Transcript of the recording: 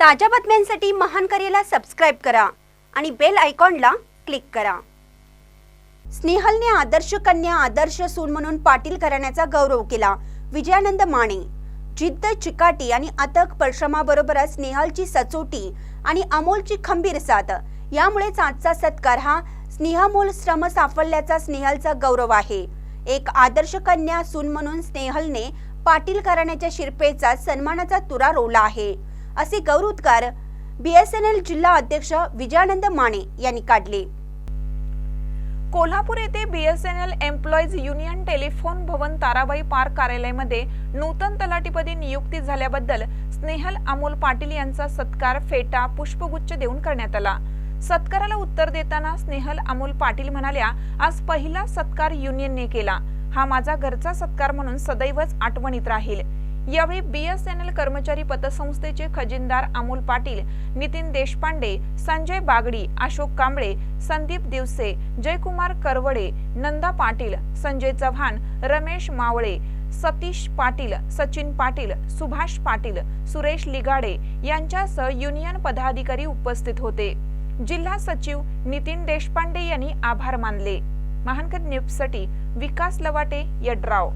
ताज्या बातम्यांसाठी महान करेला सबस्क्राईब करा आणि बेल आयकॉनला क्लिक करा. स्नेहलने आदर्श कन्या आदर्श सून म्हणून पाटील करण्याचा गौरव केला. विजयानंद माने जिद्द चिकाटी आणि अथक परिश्रमाबरोबरच स्नेहलची सचोटी आणि अमोलची खंबीर साथ. यामुळेच आजचा सत्कार हा स्नेहमूल श्रम साफल्याचा स्नेहलचा गौरव आहे. एक आदर्श कन्या सून म्हणून स्नेहलने पाटील घराण्याच्या शिरपेचा सन्मानाचा तुरा रोवला आहे. असे गौरवोद्गार बीएसएनएल जिल्हा अध्यक्ष विजयानंद माने यांनी काढले. कोल्हापूर येथे BSNL employees union telephone Bhavan Tarabai park कार्यालयामध्ये नूतन तलाठीपदी नियुक्ती झाल्याबद्दल स्नेहल अमोल पाटील यांचा सत्कार फेटा पुष्पगुच्छ देऊन करण्यात आला. सत्काराला उत्तर देताना स्नेहल अमोल पाटील म्हणाल्या आज पहिला सत्कार युनियनने केला. हा माझा घरचा सत्कार म्हणून सदैवच आठवणीत राहील. यावेळी बीएसएनएल कर्मचारी पतसंस्थेचे खजिनदार अमोल पाटील नितीन देशपांडे संजय बागडी अशोक कांबळे संदीप दिवसे जयकुमार करवडे नंदा पाटील संजय चव्हाण रमेश मावळे सतीश पाटील सचिन पाटील सुभाष पाटील सुरेश लिगाडे यांच्यासह युनियन पदाधिकारी उपस्थित होते. जिल्हा सचिव नितीन देशपांडे यांनी आभार मानले. महानकर न्यूजसाठी विकास लवाटे यड्राव.